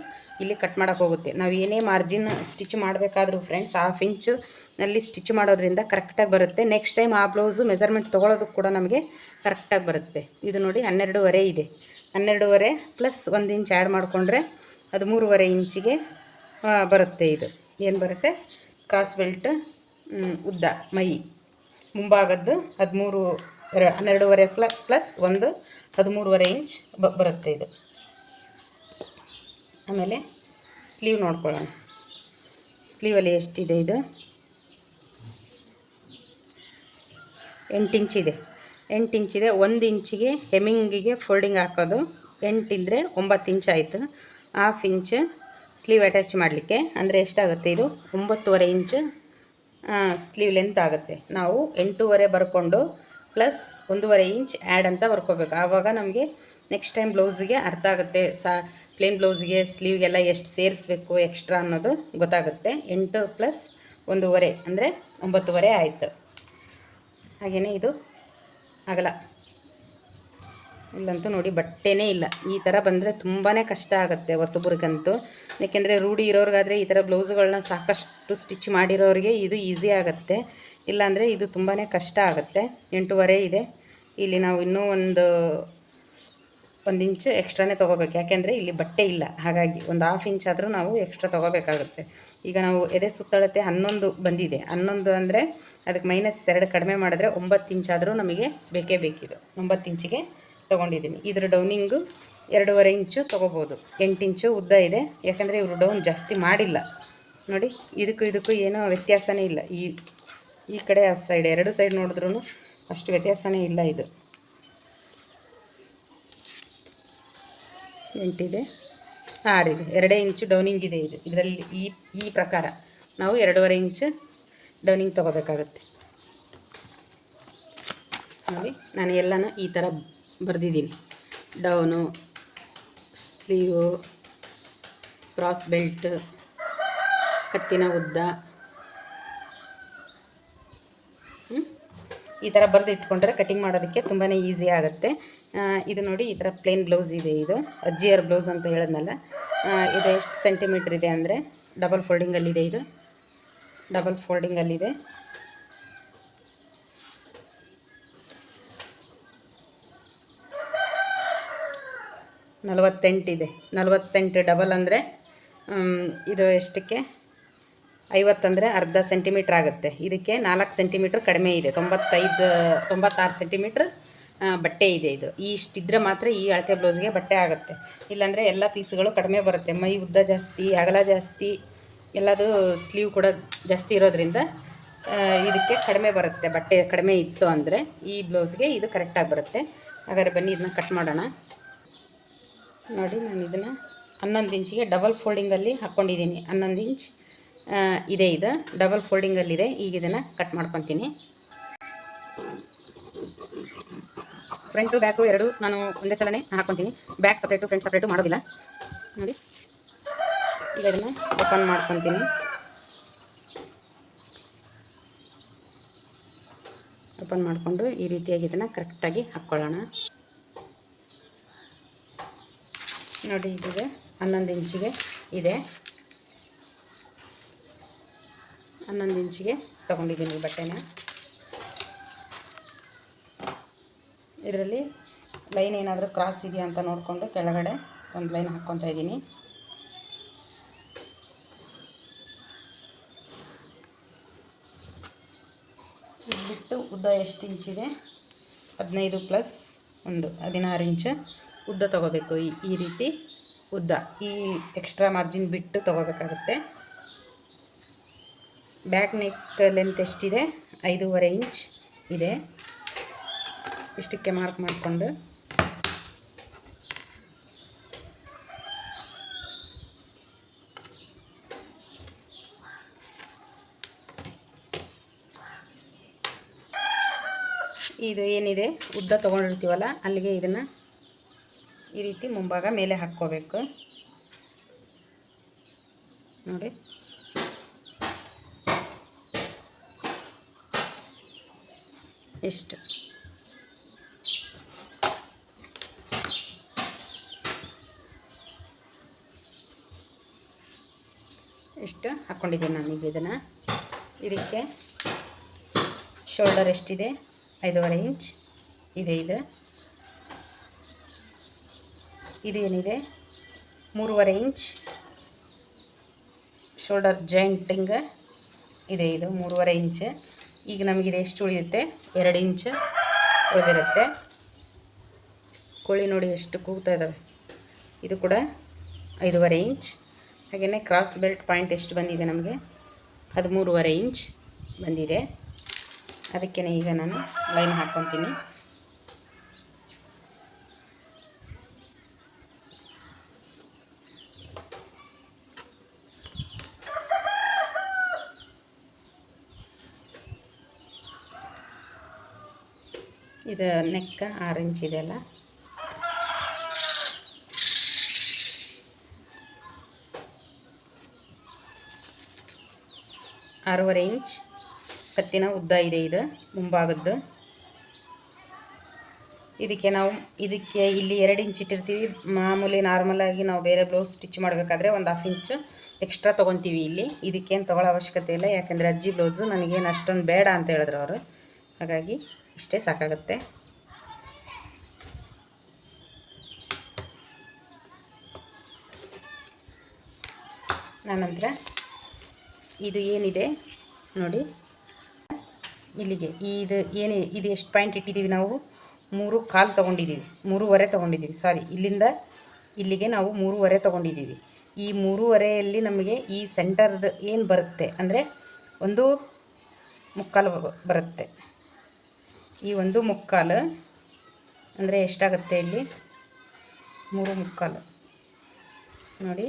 ಇಲ್ಲಿ ಕಟ್ ಮಾಡೋಕೆ ಹೋಗುತ್ತೆ. ನಾವು ಏನೇ ಮಾರ್ಜಿನ್ ಸ್ಟಿಚ್ ಮಾಡಬೇಕಾದ್ರೂ ಫ್ರೆಂಡ್ಸ್ ಹಾಫ್ ಇಂಚು ನಲ್ಲಿ ಸ್ಟಿಚ್ ಮಾಡೋದ್ರಿಂದ ಕರೆಕ್ಟಾಗಿ ಬರುತ್ತೆ. ನೆಕ್ಸ್ಟ್ ಟೈಮ್ ಆ ಬ್ಲೌಸು ಮೆಜರ್ಮೆಂಟ್ ತೊಗೊಳೋದಕ್ಕೆ ಕೂಡ ನಮಗೆ ಕರೆಕ್ಟಾಗಿ ಬರುತ್ತೆ. ಇದು ನೋಡಿ ಹನ್ನೆರಡೂವರೆ ಇದೆ. ಹನ್ನೆರಡೂವರೆ ಪ್ಲಸ್ ಒಂದು ಇಂಚ್ ಆ್ಯಡ್ ಮಾಡಿಕೊಂಡ್ರೆ ಅದು ಮೂರುವರೆ ಇಂಚಿಗೆ ಬರುತ್ತೆ ಇದು. ಏನು ಬರುತ್ತೆ? ಕ್ರಾಸ್ ಬೆಲ್ಟ್ ಉದ್ದ, ಮೈ. ಮುಂಭಾಗದ್ದು ಹದಿಮೂರು, ಎರಡು, ಹನ್ನೆರಡೂವರೆ ಫ್ಲ, ಪ್ಲಸ್ ಒಂದು ಹದಿಮೂರುವರೆ ಇಂಚ್ ಬರುತ್ತೆ ಇದು. ಆಮೇಲೆ ಸ್ಲೀವ್ ನೋಡ್ಕೊಳ್ಳೋಣ. ಸ್ಲೀವಲ್ಲಿ ಎಷ್ಟಿದೆ ಇದು? ಎಂಟು ಇಂಚಿದೆ ಎಂಟು ಇಂಚಿದೆ ಒಂದು ಇಂಚಿಗೆ ಹೆಮಿಂಗಿಗೆ ಫೋಲ್ಡಿಂಗ್ ಹಾಕೋದು. ಎಂಟಿಂದರೆ ಒಂಬತ್ತು ಇಂಚ್ ಆಯಿತು. ಹಾಫ್ ಇಂಚ್ ಸ್ಲೀವ್ ಅಟ್ಯಾಚ್ ಮಾಡಲಿಕ್ಕೆ. ಅಂದರೆ ಎಷ್ಟಾಗುತ್ತೆ ಇದು? ಒಂಬತ್ತುವರೆ ಇಂಚ್ ಸ್ಲೀವ್ ಲೆಂತ್ ಆಗುತ್ತೆ. ನಾವು ಎಂಟೂವರೆ ಬರ್ಕೊಂಡು ಪ್ಲಸ್ ಒಂದೂವರೆ ಇಂಚ್ ಆ್ಯಡ್ ಅಂತ ಬರ್ಕೋಬೇಕು. ಆವಾಗ ನಮಗೆ ನೆಕ್ಸ್ಟ್ ಟೈಮ್ ಬ್ಲೌಸಿಗೆ ಅರ್ಥ ಆಗುತ್ತೆ. ಸಾ ಪ್ಲೇನ್ ಬ್ಲೌಸ್ಗೆ ಸ್ಲೀವ್ಗೆಲ್ಲ ಎಷ್ಟು ಸೇರಿಸ್ಬೇಕು ಎಕ್ಸ್ಟ್ರಾ ಅನ್ನೋದು ಗೊತ್ತಾಗುತ್ತೆ. ಎಂಟು ಪ್ಲಸ್ ಒಂದೂವರೆ ಅಂದರೆ ಒಂಬತ್ತುವರೆ ಆಯಿತು. ಹಾಗೆಯೇ ಇದು. ಆಗಲ್ಲ. ಇಲ್ಲಂತೂ ನೋಡಿ ಬಟ್ಟೆನೇ ಇಲ್ಲ. ಈ ಥರ ಬಂದರೆ ತುಂಬಾ ಕಷ್ಟ ಆಗುತ್ತೆ ಹೊಸಬ್ರಿಗಂತೂ. ಯಾಕೆಂದರೆ ರೂಢಿ ಇರೋರಿಗಾದರೆ ಈ ಥರ ಬ್ಲೌಸ್ಗಳನ್ನ ಸಾಕಷ್ಟು ಸ್ಟಿಚ್ ಮಾಡಿರೋರಿಗೆ ಇದು ಈಸಿ ಆಗುತ್ತೆ. ಇಲ್ಲಾಂದರೆ ಇದು ತುಂಬಾ ಕಷ್ಟ ಆಗುತ್ತೆ. ಎಂಟೂವರೆ ಇದೆ. ಇಲ್ಲಿ ನಾವು ಇನ್ನೂ ಒಂದು ಒಂದು ಇಂಚು ಎಕ್ಸ್ಟ್ರಾನೇ ತೊಗೋಬೇಕು. ಯಾಕೆಂದರೆ ಇಲ್ಲಿ ಬಟ್ಟೆ ಇಲ್ಲ. ಹಾಗಾಗಿ ಒಂದು ಹಾಫ್ ಇಂಚ್ ಆದರೂ ನಾವು ಎಕ್ಸ್ಟ್ರಾ ತೊಗೋಬೇಕಾಗುತ್ತೆ. ಈಗ ನಾವು ಎದೆ ಸುತ್ತಳತೆ ಹನ್ನೊಂದು ಬಂದಿದೆ. ಹನ್ನೊಂದು ಅಂದರೆ ಅದಕ್ಕೆ ಮೈನಸ್ ಎರಡು ಕಡಿಮೆ ಮಾಡಿದ್ರೆ ಒಂಬತ್ತು ಇಂಚಾದರೂ ನಮಗೆ ಬೇಕೇ ಬೇಕಿದು. ಒಂಬತ್ತು ಇಂಚಿಗೆ ತೊಗೊಂಡಿದ್ದೀನಿ. ಇದ್ರ ಡೌನಿಂಗು ಎರಡೂವರೆ ಇಂಚು ತೊಗೋಬೋದು. ಎಂಟು ಇಂಚು ಉದ್ದ ಇದೆ. ಯಾಕಂದರೆ ಇವರು ಡೌನ್ ಜಾಸ್ತಿ ಮಾಡಿಲ್ಲ. ನೋಡಿ, ಇದಕ್ಕೂ ಇದಕ್ಕೂ ಏನೂ ವ್ಯತ್ಯಾಸನೇ ಇಲ್ಲ. ಈ ಈ ಕಡೆ ಆ ಸೈಡ್ ಎರಡು ಸೈಡ್ ನೋಡಿದ್ರೂ ಅಷ್ಟು ವ್ಯತ್ಯಾಸನೇ ಇಲ್ಲ ಇದು. ಎಂಟಿದೆ ಆರಿದೆ ಎರಡೇ ಇಂಚು ಡೌನಿಂಗ್ ಇದೆ ಇದು. ಇದರಲ್ಲಿ ಈ ಈ ಪ್ರಕಾರ ನಾವು ಎರಡೂವರೆ ಇಂಚು ಡೌನಿಂಗ್ ತೊಗೋಬೇಕಾಗತ್ತೆ. ನೋಡಿ, ನಾನು ಎಲ್ಲನೂ ಈ ಥರ ಬರೆದಿದ್ದೀನಿ. ಡೌನು, ಸ್ಲೀವು, ಕ್ರಾಸ್ ಬೆಲ್ಟ್, ಕತ್ತಿನ ಉದ್ದ? ಈ ಥರ ಬರೆದು ಇಟ್ಕೊಂಡ್ರೆ ಕಟಿಂಗ್ ಮಾಡೋದಕ್ಕೆ ತುಂಬಾ ಈಸಿ ಆಗುತ್ತೆ. ಇದು ನೋಡಿ ಈ ಥರ ಪ್ಲೇನ್ ಬ್ಲೌಸ್ ಇದೆ ಇದು. ಅಜ್ಜಿಯರ್ ಬ್ಲೌಸ್ ಅಂತ ಹೇಳಿದ್ನಲ್ಲ. ಇದು ಎಷ್ಟು ಸೆಂಟಿಮೀಟ್ರ್ ಇದೆ ಅಂದರೆ ಡಬಲ್ ಫೋಲ್ಡಿಂಗಲ್ಲಿದೆ ಇದು. ಡಬಲ್ ಫೋಲ್ಡಿಂಗಲ್ಲಿದೆ ನಲವತ್ತೆಂಟಿದೆ. ನಲವತ್ತೆಂಟು ಡಬಲ್ ಅಂದರೆ ಇದು ಎಷ್ಟಕ್ಕೆ? ಐವತ್ತಂದರೆ ಅರ್ಧ ಸೆಂಟಿಮೀಟ್ರ್ ಆಗುತ್ತೆ. ಇದಕ್ಕೆ ನಾಲ್ಕು ಸೆಂಟಿಮೀಟ್ರ್ ಕಡಿಮೆ ಇದೆ. ತೊಂಬತ್ತೈದು, ತೊಂಬತ್ತಾರು ಸೆಂಟಿಮೀಟ್ರ್ ಬಟ್ಟೆ ಇದೆ ಇದು. ಈ ಇಷ್ಟಿದ್ರೆ ಮಾತ್ರ ಈ ಅಳತೆ ಬ್ಲೌಸ್ಗೆ ಬಟ್ಟೆ ಆಗುತ್ತೆ. ಇಲ್ಲಾಂದರೆ ಎಲ್ಲ ಪೀಸ್ಗಳು ಕಡಿಮೆ ಬರುತ್ತೆ. ಮೈ ಉದ್ದ ಜಾಸ್ತಿ, ಅಗಲ ಜಾಸ್ತಿ, ಎಲ್ಲದು ಸ್ಲೀವ್ ಕೂಡ ಜಾಸ್ತಿ ಇರೋದ್ರಿಂದ ಇದಕ್ಕೆ ಕಡಿಮೆ ಬರುತ್ತೆ. ಬಟ್ಟೆ ಕಡಿಮೆ ಇತ್ತು ಅಂದರೆ ಈ ಬ್ಲೌಸ್ಗೆ ಇದು ಕರೆಕ್ಟಾಗಿ ಬರುತ್ತೆ. ಹಾಗಾದ್ರೆ ಬನ್ನಿ, ಇದನ್ನ ಕಟ್ ಮಾಡೋಣ. ನೋಡಿ, ನಾನು ಇದನ್ನು ಹನ್ನೊಂದು ಇಂಚಿಗೆ ಡಬಲ್ ಫೋಲ್ಡಿಂಗಲ್ಲಿ ಹಾಕ್ಕೊಂಡಿದ್ದೀನಿ ಹನ್ನೊಂದು ಇಂಚ್ ಇದೆ ಇದು. ಡಬಲ್ ಫೋಲ್ಡಿಂಗಲ್ಲಿದೆ ಈಗ ಇದನ್ನು ಕಟ್ ಮಾಡ್ಕೊತೀನಿ. ಫ್ರಂಟು ಬ್ಯಾಕು ಎರಡು ನಾನು ಒಂದೇ ಸಲನೇ ಹಾಕ್ಕೊತೀನಿ ಬ್ಯಾಕ್ ಸಪ್ರೇಟು ಫ್ರಂಟ್ ಸಪ್ರೇಟು ಮಾಡೋದಿಲ್ಲ. ನೋಡಿ. ಇದನ್ನು ಓಪನ್ ಮಾಡ್ಕೊತೀನಿ. ಓಪನ್ ಮಾಡಿಕೊಂಡು ಈ ರೀತಿಯಾಗಿ ಇದನ್ನು ಕರೆಕ್ಟಾಗಿ ಹಾಕ್ಕೊಳ್ಳೋಣ ನೋಡಿ, ಇದಿದೆ. ಹನ್ನೊಂದು ಇಂಚಿಗೆ ಇದೆ. ಹನ್ನೊಂದು ಇಂಚಿಗೆ ತೊಗೊಂಡಿದ್ದೀನಿ ಬಟ್ಟೆನ. ಇದರಲ್ಲಿ ಲೈನ್ ಏನಾದರೂ ಕ್ರಾಸ್ ಇದೆಯಾ ಅಂತ ನೋಡಿಕೊಂಡು ಕೆಳಗಡೆ ಒಂದು ಲೈನ್ ಹಾಕ್ಕೊತಾ ಇದ್ದೀನಿ. ಇದು ಬಿಟ್ಟು ಉದ್ದ ಎಷ್ಟು ಇಂಚಿದೆ? ಹದಿನೈದು ಪ್ಲಸ್ ಒಂದು, ಹದಿನಾರು ಇಂಚು. ಉದ್ದ ತೊಗೋಬೇಕು. ಈ ಈ ರೀತಿ ಉದ್ದ. ಈ ಎಕ್ಸ್ಟ್ರಾ ಮಾರ್ಜಿನ್ ಬಿಟ್ಟು ತೊಗೋಬೇಕಾಗುತ್ತೆ. ಬ್ಯಾಕ್ ನೆಕ್ ಲೆಂತ್ ಎಷ್ಟಿದೆ? ಐದೂವರೆ ಇಂಚ್ ಇದೆ. ಇಷ್ಟಕ್ಕೆ ಮಾರ್ಕ್ ಮಾಡಿಕೊಂಡು. ಇದು ಏನಿದೆ? ಉದ್ದ ತೊಗೊಂಡಿರ್ತೀವಲ್ಲ, ಅಲ್ಲಿಗೆ ಇದನ್ನು ಈ ರೀತಿ ಮುಂಭಾಗ ಮೇಲೆ ಹಾಕ್ಕೋಬೇಕು. ನೋಡಿ. ಇಷ್ಟು. ಇಷ್ಟು ಹಾಕ್ಕೊಂಡಿದ್ದೀನಿ ನಾನು ಈಗ ಇದನ್ನು ಇದಕ್ಕೆ ಶೋಲ್ಡರ್ ಎಷ್ಟಿದೆ? ಐದೂವರೆ ಇಂಚ್. ಇದೆ, ಇದು. ಇದೇನಿದೆ ಮೂರುವರೆ ಇಂಚ್. ಶೋಲ್ಡರ್ ಜಾಯಿಂಟಿಂಗ್ ಇದೆ ಇದು, ಮೂರುವರೆ ಇಂಚ್. ಈಗ ನಮಗಿದೆ ಎಷ್ಟು ಉಳಿಯುತ್ತೆ? ಎರಡು ಇಂಚ್ ಉಳಿದಿರುತ್ತೆ. ಕೋಳಿ ನೋಡಿ ಎಷ್ಟು ಕೂಗ್ತಾ ಇದ್ದಾವೆ ಇದು ಕೂಡ ಐದೂವರೆ ಇಂಚ್. ಹಾಗೆಯೇ ಕ್ರಾಸ್ ಬೆಲ್ಟ್ ಪಾಯಿಂಟ್ ಎಷ್ಟು ಬಂದಿದೆ ನಮಗೆ? ಹದಿಮೂರುವರೆ ಇಂಚ್ ಬಂದಿದೆ. ಅದಕ್ಕೇ ಈಗ ನಾನು ಲೈನ್ ಹಾಕ್ಕೊತೀನಿ ಇದು ನೆಕ್ಕ ಆರು ಇಂಚ್ ಇದೆಯಲ್ಲ ಆರೂವರೆ ಇಂಚ್. ಕತ್ತಿನ ಉದ್ದ ಇದೆ ಇದು, ಮುಂಭಾಗದ್ದು. ಇದಕ್ಕೆ ನಾವು, ಇದಕ್ಕೆ ಇಲ್ಲಿ ಎರಡು ಇಂಚ್ ಇಟ್ಟಿರ್ತೀವಿ. ಮಾಮೂಲಿ ನಾರ್ಮಲಾಗಿ ನಾವು ಬೇರೆ ಬ್ಲೌಸ್ ಸ್ಟಿಚ್ ಮಾಡಬೇಕಾದ್ರೆ ಒಂದು ಹಾಫ್ ಇಂಚು ಎಕ್ಸ್ಟ್ರಾ ತೊಗೊತೀವಿ ಇಲ್ಲಿ. ಇದಕ್ಕೇನು ತೊಗೊಳ್ಳೋ ಅವಶ್ಯಕತೆ ಇಲ್ಲ. ಯಾಕೆಂದರೆ ಅಜ್ಜಿ ಬ್ಲೌಸು ನನಗೇನು ಅಷ್ಟೊಂದು ಬೇಡ ಅಂತ ಹೇಳಿದ್ರು ಅವರು. ಹಾಗಾಗಿ ಇಷ್ಟೇ ಸಾಕಾಗುತ್ತೆ. ನಾನಂತರ ಇದು ಏನಿದೆ ನೋಡಿ. ಇಲ್ಲಿಗೆ ಇದು ಏನು ಇದು ಎಷ್ಟು ಪಾಯಿಂಟ್ ಇಟ್ಟಿದ್ದೀವಿ ನಾವು? ಮೂರು ಕಾಲು ತೊಗೊಂಡಿದ್ದೀವಿ. ಮೂರುವರೆ ತೊಗೊಂಡಿದ್ದೀವಿ. ಸಾರಿ ಇಲ್ಲಿಂದ ಇಲ್ಲಿಗೆ ನಾವು ಮೂರುವರೆ ತೊಗೊಂಡಿದ್ದೀವಿ. ಈ ಮೂರುವರೆಯಲ್ಲಿ ನಮಗೆ ಈ ಸೆಂಟರ್ದು ಏನು ಬರುತ್ತೆ ಅಂದರೆ ಒಂದು ಮುಕ್ಕಾಲು ಬರುತ್ತೆ. ಈ ಒಂದು ಮುಕ್ಕಾಲು. ಅಂದರೆ ಎಷ್ಟಾಗುತ್ತೆ ಇಲ್ಲಿ? ಮೂರು ಮುಕ್ಕಾಲು. ನೋಡಿ.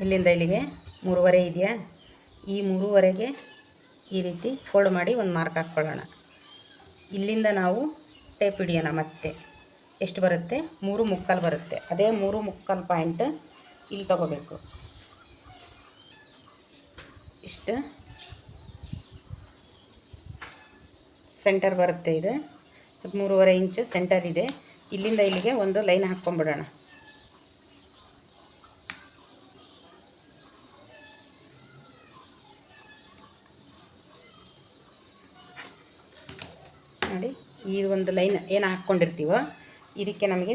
ಇಲ್ಲಿಂದ ಇಲ್ಲಿಗೆ ಮೂರುವರೆ ಇದೆಯಾ? ಈ ಮೂರುವರೆಗೆ ಈ ರೀತಿ ಫೋಲ್ಡ್ ಮಾಡಿ ಒಂದು ಮಾರ್ಕ್ ಹಾಕ್ಕೊಳ್ಳೋಣ. ಇಲ್ಲಿಂದ ನಾವು ಟೇಪ್ ಹಿಡಿಯೋಣ ಮತ್ತೆ. ಎಷ್ಟು ಬರುತ್ತೆ? ಮೂರು ಮುಕ್ಕಾಲು ಬರುತ್ತೆ. ಅದೇ ಮೂರು ಮುಕ್ಕಾಲು ಪಾಯಿಂಟ್ ಇಲ್ಲಿ ತಗೋಬೇಕು. ಇಷ್ಟು. ಸೆಂಟರ್ ಬರುತ್ತೆ ಇದು. ಮೂರುವರೆ ಇಂಚು ಸೆಂಟರ್ ಇದೆ. ಇಲ್ಲಿಂದ ಇಲ್ಲಿಗೆ ಒಂದು ಲೈನ್ ಹಾಕ್ಕೊಂಬಿಡೋಣ. ನೋಡಿ, ಈ ಒಂದು ಲೈನ್ ಏನು ಹಾಕ್ಕೊಂಡಿರ್ತೀವೋ, ಇದಕ್ಕೆ ನಮಗೆ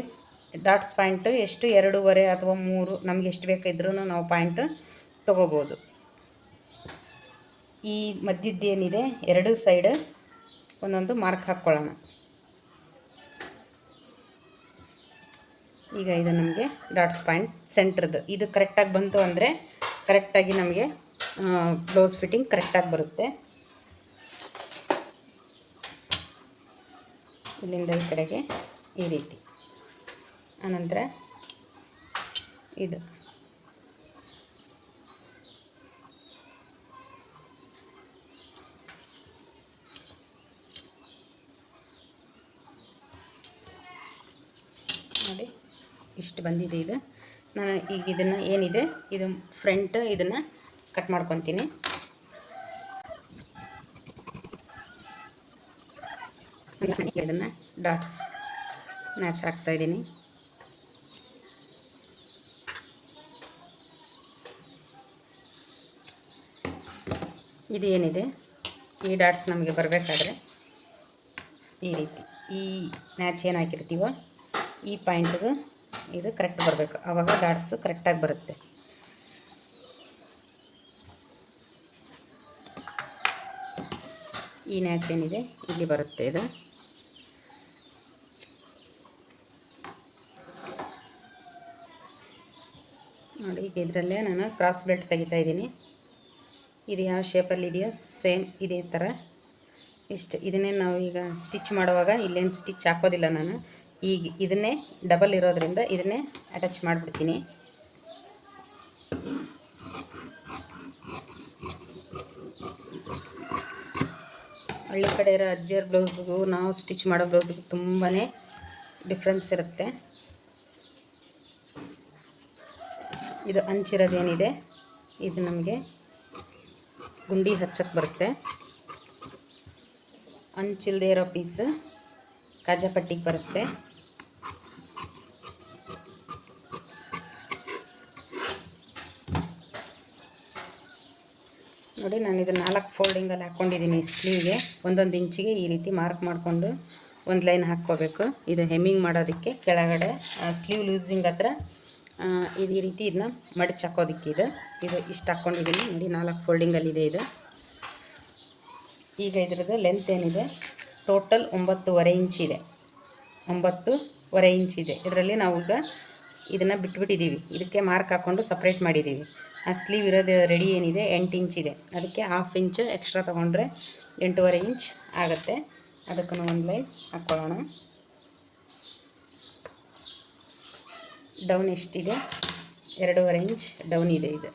ಡಾಟ್ಸ್ ಪಾಯಿಂಟು ಎಷ್ಟು, ಎರಡೂವರೆ ಅಥವಾ ಮೂರು, ನಮಗೆ ಎಷ್ಟು ಬೇಕಿದ್ರೂ ನಾವು ಪಾಯಿಂಟು ತೊಗೋಬೋದು. ಈ ಮಧ್ಯದ್ದೇನಿದೆ ಎರಡು ಸೈಡ್ ಒಂದೊಂದು ಮಾರ್ಕ್ ಹಾಕ್ಕೊಳ್ಳೋಣ. ಈಗ ಇದು ನಮಗೆ ಡಾಟ್ಸ್ ಪಾಯಿಂಟ್ ಸೆಂಟ್ರದ್ದು. ಇದು ಕರೆಕ್ಟಾಗಿ ಬಂತು ಅಂದರೆ ಕರೆಕ್ಟಾಗಿ ನಮಗೆ ಬ್ಲೌಸ್ ಫಿಟ್ಟಿಂಗ್ ಕರೆಕ್ಟಾಗಿ ಬರುತ್ತೆ. ಇಲ್ಲಿಂದ ಈ ಕಡೆಗೆ ಈ ರೀತಿ. ಆನಂತರ ಇದು ನೋಡಿ ಇಷ್ಟು ಬಂದಿದೆ ಇದು. ನಾನು ಈಗ ಇದನ್ನು ಏನಿದೆ, ಇದು ಫ್ರಂಟ್ ಇದನ್ನು ಕಟ್ ಮಾಡ್ಕೊತೀನಿ. ಇದನ್ನು ಡಾಟ್ಸ್ ಮ್ಯಾಚ್ ಹಾಕ್ತಾ ಇದ್ದೀನಿ. ಇದು ಏನಿದೆ, ಈ ಡಾಟ್ಸ್ ನಮಗೆ ಬರಬೇಕಾದ್ರೆ ಈ ರೀತಿ, ಈ ಮ್ಯಾಚ್ ಏನು ಹಾಕಿರ್ತೀವೋ, ಈ ಪಾಯಿಂಟ್ಗೆ ಇದು ಕರೆಕ್ಟ್ ಬರಬೇಕು. ಆವಾಗ ಡಾಟ್ಸು ಕರೆಕ್ಟಾಗಿ ಬರುತ್ತೆ. ಈ ನ್ಯಾಚ್ ಏನಿದೆ, ಇಲ್ಲಿ ಬರುತ್ತೆ ಇದು. ನೋಡಿ, ಈಗ ಇದರಲ್ಲೇ ನಾನು ಕ್ರಾಸ್ ಬೆಲ್ಟ್ ತೆಗಿತಾ ಇದ್ದೀನಿ. ಇದು ಯಾವ ಶೇಪಲ್ಲಿ ಇದೆಯೋ ಸೇಮ್ ಇದೇ ಥರ ಇಷ್ಟು, ಇದನ್ನೇ ನಾವು ಈಗ ಸ್ಟಿಚ್ ಮಾಡುವಾಗ ಇಲ್ಲೇನು ಸ್ಟಿಚ್ ಹಾಕೋದಿಲ್ಲ ನಾನು. ಈಗ ಇದನ್ನೇ ಡಬಲ್ ಇರೋದ್ರಿಂದ ಇದನ್ನೇ ಅಟ್ಯಾಚ್ ಮಾಡಿಬಿಡ್ತೀನಿ. ಹಳ್ಳಿ ಕಡೆ ಇರೋ ಅಜ್ಜಿಯರ್ ಬ್ಲೌಸ್ಗೂ ನಾವು ಸ್ಟಿಚ್ ಮಾಡೋ ಬ್ಲೌಸ್ಗೂ ತುಂಬಾ ಡಿಫ್ರೆನ್ಸ್ ಇರುತ್ತೆ. ಇದು ಹಂಚಿರೋದೇನಿದೆ ಇದು ನಮಗೆ ಗುಂಡಿ ಹಚ್ಚಕ್ಕೆ ಬರುತ್ತೆ. ಹಂಚಿಲ್ದೇ ಇರೋ ಪೀಸ್ ಕಾಜಾಪಟ್ಟಿಗೆ ಬರುತ್ತೆ. ನೋಡಿ, ನಾನು ಇದು ನಾಲ್ಕು ಫೋಲ್ಡಿಂಗಲ್ಲಿ ಹಾಕ್ಕೊಂಡಿದ್ದೀನಿ ಸ್ಲೀವ್ಗೆ ಒಂದೊಂದು ಇಂಚಿಗೆ ಈ ರೀತಿ ಮಾರ್ಕ್ ಮಾಡಿಕೊಂಡು ಒಂದು ಲೈನ್ ಹಾಕ್ಕೋಬೇಕು. ಇದು ಹೆಮ್ಮಿಂಗ್ ಮಾಡೋದಕ್ಕೆ ಕೆಳಗಡೆ ಸ್ಲೀವ್ ಲೂಸಿಂಗ್ ಹತ್ರ ಇದು ಈ ರೀತಿ ಇದನ್ನ ಮಡಚಿ ಹಾಕೋದಕ್ಕೆ ಇದು. ಇದು ಇಷ್ಟು ಹಾಕ್ಕೊಂಡಿದ್ದೀನಿ ನೋಡಿ, ನಾಲ್ಕು ಫೋಲ್ಡಿಂಗಲ್ಲಿದೆ ಇದು ಈಗ ಇದ್ರದ್ದು ಲೆಂತ್ ಏನಿದೆ? ಟೋಟಲ್ ಒಂಬತ್ತುವರೆ ಇಂಚಿದೆ ಇದೆ. ಒಂಬತ್ತುವರೆ ಇಂಚ್ ಇದೆ. ಇದರಲ್ಲಿ ನಾವು ಈಗ ಇದನ್ನು ಬಿಟ್ಬಿಟ್ಟಿದ್ದೀವಿ ಇದಕ್ಕೆ ಮಾರ್ಕ್ ಹಾಕ್ಕೊಂಡು ಸಪ್ರೇಟ್ ಮಾಡಿದ್ದೀವಿ ಆ ಸ್ಲೀವ್ ಇರೋದು ರೆಡಿ ಏನಿದೆ? ಎಂಟು ಇಂಚ್ ಇದೆ. ಅದಕ್ಕೆ ಹಾಫ್ ಇಂಚ್ ಎಕ್ಸ್ಟ್ರಾ ತೊಗೊಂಡ್ರೆ ಎಂಟೂವರೆ ಇಂಚ್ ಆಗುತ್ತೆ. ಅದಕ್ಕೂ ಒಂದು ಲೈನ್ ಹಾಕ್ಕೊಳ್ಳೋಣ ಡೌನ್ ಎಷ್ಟಿದೆ? ಎರಡೂವರೆ ಇಂಚ್ ಡೌನ್ ಇದೆ ಇದು.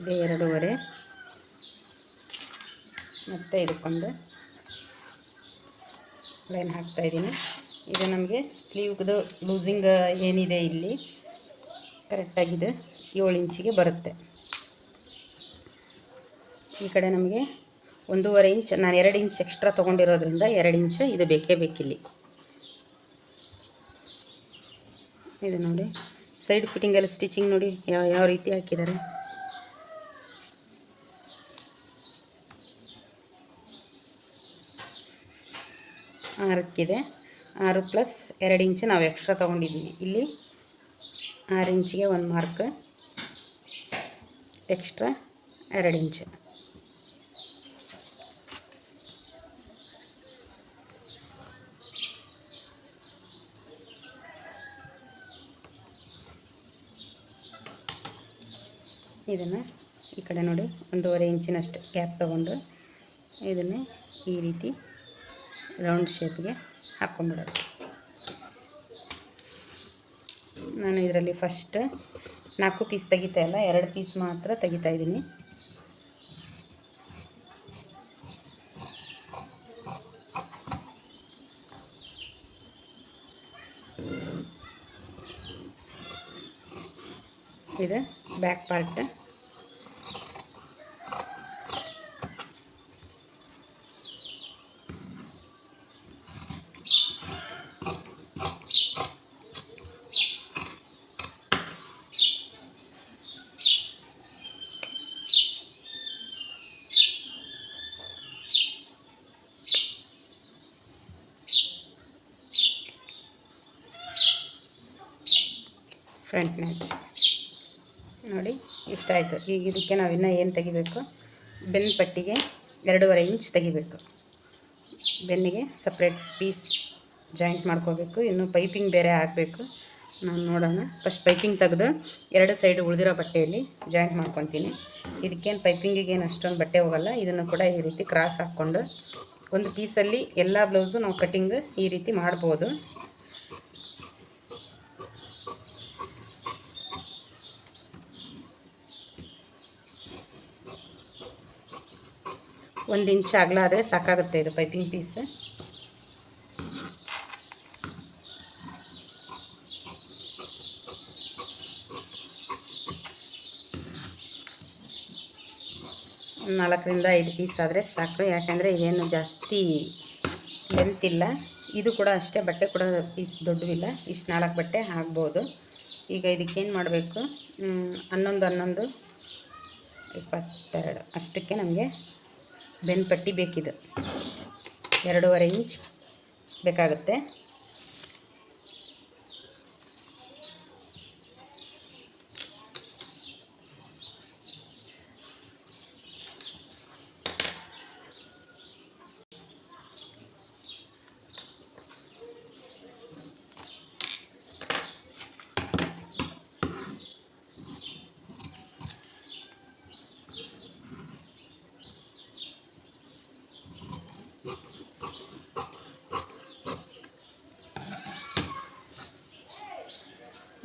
ಇದೆ ಎರಡೂವರೆ. ಮತ್ತು ಇದಕ್ಕೊಂದು ಲೈನ್ ಹಾಕ್ತಾ ಇದು ನಮಗೆ ಸ್ಲೀವ್ದು ಲೂಸಿಂಗ್ ಏನಿದೆ ಇಲ್ಲಿ? ಕರೆಕ್ಟಾಗಿದೆ ಏಳು ಇಂಚಿಗೆ ಬರುತ್ತೆ. ಈ ಕಡೆ ನಮಗೆ ಒಂದೂವರೆ ಇಂಚ್, ನಾನು ಎರಡು ಇಂಚ್ ಎಕ್ಸ್ಟ್ರಾ ತೊಗೊಂಡಿರೋದ್ರಿಂದ ಎರಡು ಇಂಚ್ ಇದು ಬೇಕೇ ಬೇಕಿಲ್ಲಿ. ಇದು ನೋಡಿ. ಸೈಡ್ ಫಿಟ್ಟಿಂಗಲ್ಲಿ ಸ್ಟಿಚಿಂಗ್ ನೋಡಿ ಯಾವ ಯಾವ ರೀತಿ ಹಾಕಿದ್ದಾರೆ. ಆರಕ್ಕಿದೆ. ಆರು ಪ್ಲಸ್ ಎರಡು ಇಂಚು ನಾವು ಎಕ್ಸ್ಟ್ರಾ ತೊಗೊಂಡಿದ್ದೀವಿ. ಇಲ್ಲಿ ಆರು ಇಂಚಿಗೆ ಒಂದು ಮಾರ್ಕ್, ಎಕ್ಸ್ಟ್ರಾ ಎರಡು ಇಂಚು. ಇದನ್ನು ಈ ಕಡೆ ನೋಡಿ, ಒಂದೂವರೆ ಇಂಚಿನಷ್ಟು ಗ್ಯಾಪ್ ತೊಗೊಂಡು ಇದನ್ನು ಈ ರೀತಿ ರೌಂಡ್ ಶೇಪ್ಗೆ ಹಾಕ್ಕೊಂಬಿಡೋದು ನಾನು ಇದರಲ್ಲಿ ಫಸ್ಟ್ ನಾಲ್ಕು ಪೀಸ್ ತೆಗಿತಾ ಇಲ್ಲ, ಎರಡು ಪೀಸ್ ಮಾತ್ರ ತೆಗಿತಾ ಇದ್ದೀನಿ. ಇದು ಬ್ಯಾಕ್ ಪಾರ್ಟ್ ಫ್ರಂಟ್ ಮ್ಯಾಚ್ ನೋಡಿ ಇಷ್ಟಾಯಿತು ಈಗ ಇದಕ್ಕೆ ನಾವು ಇನ್ನೂ ಏನು ತೆಗಿಬೇಕು? ಬೆನ್ನು ಪಟ್ಟಿಗೆ ಎರಡೂವರೆ ಇಂಚ್ ತೆಗಿಬೇಕು. ಬೆನ್ನಿಗೆ ಸಪ್ರೇಟ್ ಪೀಸ್ ಜಾಯಿಂಟ್ ಮಾಡ್ಕೋಬೇಕು. ಇನ್ನು ಪೈಪಿಂಗ್ ಬೇರೆ ಹಾಕಬೇಕು. ನಾನು ನೋಡೋಣ. ಫಸ್ಟ್ ಪೈಪಿಂಗ್ ತೆಗೆದು ಎರಡು ಸೈಡ್ ಉಳಿದಿರೋ ಬಟ್ಟೆಯಲ್ಲಿ ಜಾಯಿಂಟ್ ಮಾಡ್ಕೊತೀನಿ. ಇದಕ್ಕೇನು ಪೈಪಿಂಗಿಗೆ ಏನು ಅಷ್ಟೊಂದು ಬಟ್ಟೆ ಹೋಗಲ್ಲ. ಇದನ್ನು ಕೂಡ ಈ ರೀತಿ ಕ್ರಾಸ್ ಹಾಕ್ಕೊಂಡು ಒಂದು ಪೀಸಲ್ಲಿ ಎಲ್ಲ ಬ್ಲೌಸು ನಾವು ಕಟ್ಟಿಂಗ್ ಈ ರೀತಿ ಮಾಡ್ಬೋದು. ಒಂದು ಇಂಚ್ ಅಗಲ ಆದರೆ ಸಾಕಾಗುತ್ತೆ ಇದು ಪೈಪಿಂಗ್ ಪೀಸ್ ನಾಲ್ಕರಿಂದ ಐದು ಪೀಸ್ ಆದರೆ ಸಾಕು. ಯಾಕೆಂದರೆ ಇದೇನು ಜಾಸ್ತಿ ಲೆಂತ್ ಇಲ್ಲ. ಇದು ಕೂಡ ಅಷ್ಟೇ, ಬಟ್ಟೆ ಕೂಡ ಪೀಸ್ ದೊಡ್ಡವಿಲ್ಲ ಇಷ್ಟು ನಾಲ್ಕು ಬಟ್ಟೆ ಆಗ್ಬೋದು. ಈಗ ಇದಕ್ಕೇನು ಮಾಡಬೇಕು? ಹನ್ನೊಂದು ಹನ್ನೊಂದು, ಇಪ್ಪತ್ತೆರಡು. ಅಷ್ಟಕ್ಕೆ ನಮಗೆ ಬೆನ್ನು ಪಟ್ಟಿ ಬೇಕಿದು. ಎರಡೂವರೆ ಇಂಚ್ ಬೇಕಾಗುತ್ತೆ.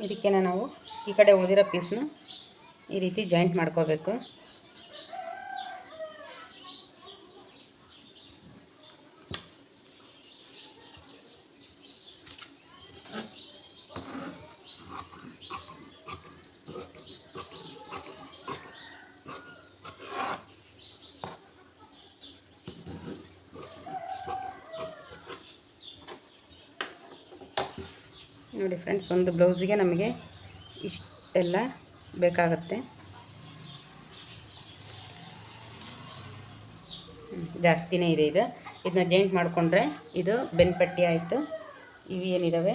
ಇದಕ್ಕೆ ನಾವು ಈ ಕಡೆ ಉಳಿದಿರೋ ಪೀಸ್ನ ಈ ರೀತಿ ಜಾಯಿಂಟ್ ಮಾಡ್ಕೋಬೇಕು ನೋಡಿ ಫ್ರೆಂಡ್ಸ್, ಒಂದು ಬ್ಲೌಸಿಗೆ ನಮಗೆ ಇಷ್ಟೆಲ್ಲ ಬೇಕಾಗುತ್ತೆ. ಜಾಸ್ತಿನೇ ಇದೆ ಇದು. ಇದನ್ನ ಜಾಯಿಂಟ್ ಮಾಡಿಕೊಂಡ್ರೆ ಇದು ಬೆನ್ಪಟ್ಟಿ ಆಯಿತು. ಇವು ಏನಿದ್ದಾವೆ